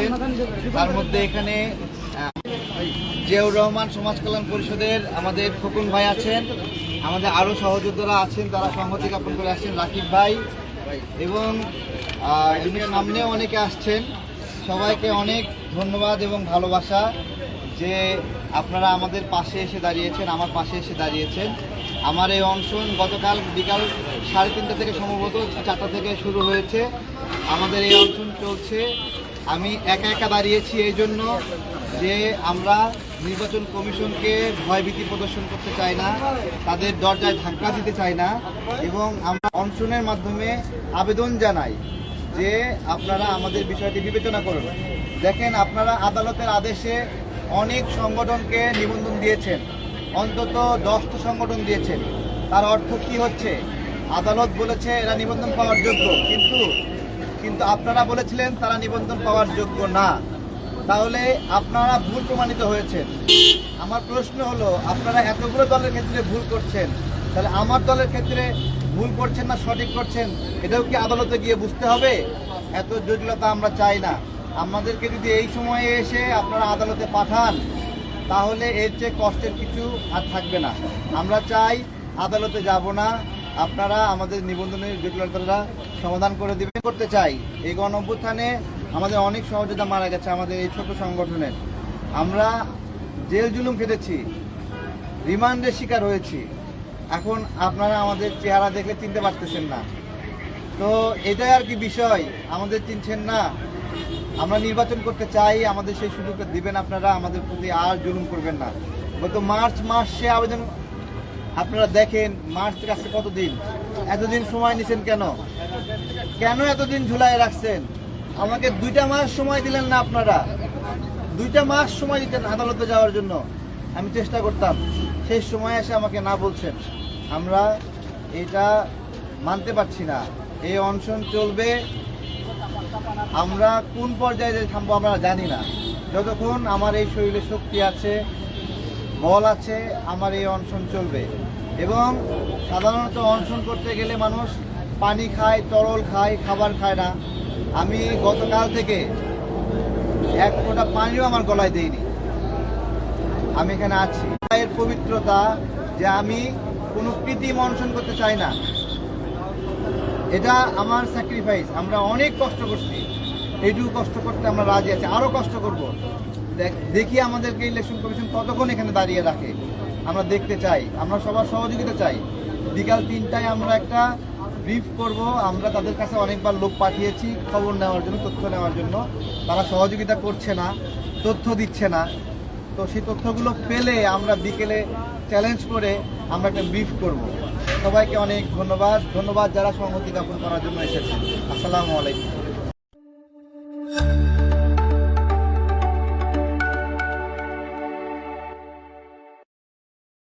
আছেন তার মধ্যে এখানে জিয়াউর রহমান সমাজ কল্যাণ পরিষদের আমাদের খোকন ভাই আছেন, আমাদের আরও সহযোদ্ধারা আছেন, তারা সংহতি জ্ঞাপন করে আসছেন, রাকিব ভাই এবং সামনেও অনেকে আসছেন। সবাইকে অনেক ধন্যবাদ এবং ভালোবাসা যে আপনারা আমাদের পাশে এসে দাঁড়িয়েছেন, আমার পাশে এসে দাঁড়িয়েছেন। আমার এই অনশন গতকাল বিকাল সাড়ে তিনটা থেকে সম্ভবত চারটা থেকে শুরু হয়েছে। আমাদের এই অনশন চলছে আমি একা একা দাঁড়িয়েছি এই জন্য যে আমরা নির্বাচন কমিশনকে ভয়ভীতি প্রদর্শন করতে চাই না, তাদের দরজায় ধাক্কা দিতে চাই না এবং আমরা অনশনের মাধ্যমে আবেদন জানাই যে আপনারা আমাদের বিষয়টি বিবেচনা করুন। দেখেন আপনারা আদালতের আদেশে অনেক সংগঠনকে নিবন্ধন দিয়েছেন, অন্তত দশটা সংগঠন দিয়েছেন। তার অর্থ কি হচ্ছে? আদালত বলেছে এরা নিবন্ধন পাওয়ার যোগ্য, কিন্তু কিন্তু আপনারা বলেছিলেন তারা নিবন্ধন পাওয়ার যোগ্য না। তাহলে আপনারা ভুল প্রমাণিত হয়েছেন। আমার প্রশ্ন হলো, আপনারা এতগুলো দলের ক্ষেত্রে ভুল করছেন। তাহলে আমার দলের ক্ষেত্রে ভুল করছেন না সঠিক করছেন, এটাও কি আদালতে গিয়ে বুঝতে হবে? এত জটিলতা আমরা চাই না। আমাদেরকে যদি এই সময়ে এসে আপনারা আদালতে পাঠান, তাহলে এর চেয়ে কষ্টের কিছু আর থাকবে না। আমরা চাই আদালতে যাব না। আপনারা আমাদের নিবন্ধনের জটিলতাটা সমাধান করে দিবেন করতে চাই। এই গণ অভ্যুত্থানে আমাদের অনেক সহযোগিতা মারা গেছে আমাদের এই ছোট সংগঠনের। আমরা জেল জুলুম খেটেছি, রিমান্ডের শিকার হয়েছি। এখন আপনারা আমাদের চেহারা দেখলে চিনতে পারতেছেন না। তো এটাই আর কি বিষয়, আমাদের চিনছেন না। আমরা নির্বাচন করতে চাই, আমাদের সেই সুযোগটা দিবেন আপনারা, আমাদের প্রতি আর জুলুম করবেন না। গত মার্চ মাসে আবেদন আপনারা দেখেন মার্চ থেকে আসছে কতদিন? এতদিন সময় নিছেন কেন? কেন এতদিন ঝুলাই রাখছেন? আমাকে দুইটা মাস সময় দিলেন না আপনারা। দুইটা মাস সময় দিতেন আদালতে যাওয়ার জন্য। আমি চেষ্টা করতাম, সেই সময় এসে আমাকে না বলছেন। আমরা এটা মানতে পারছি না। এই অনশন চলবে। আমরা কোন পর্যায়ে থামবো আমরা জানি না। যতক্ষণ আমার এই শরীরে শক্তি আছে বল আছে, আমার এই অনশন চলবে। এবং সাধারণত অনশন করতে গেলে মানুষ পানি খায়, তরল খায়, খাবার খায় না। আমি গতকাল থেকে এক ফোঁটা পানিও আমার গলায় দেইনি। আমি এখানে আছি। এর পবিত্রতা যে আমি কোনো কৃত্রিম অনশন করতে চাই না। এটা আমার স্যাক্রিফাইস আমরা অনেক কষ্ট করছি। এইটুকু কষ্ট করতে আমরা রাজি আছি। আরও কষ্ট করব। দেখি আমাদেরকে ইলেকশন কমিশন কতক্ষণ এখানে দাঁড়িয়ে রাখে। আমরা দেখতে চাই, আমরা সবার সহযোগিতা চাই। বিকাল তিনটায় আমরা একটা ব্রিফ করব, আমরা তাদের কাছে অনেকবার লোক পাঠিয়েছি, খবর নেওয়ার জন্য, তথ্য নেওয়ার জন্য। তারা সহযোগিতা করছে না, তথ্য দিচ্ছে না। তো সেই তথ্যগুলো পেলে আমরা বিকেলে চ্যালেঞ্জ করে আমরা একটা ব্রিফ করব। সবাইকে অনেক ধন্যবাদ ধন্যবাদ যারা সংহতি জ্ঞাপন করার জন্য এসেছেন আসসালামু আলাইকুম।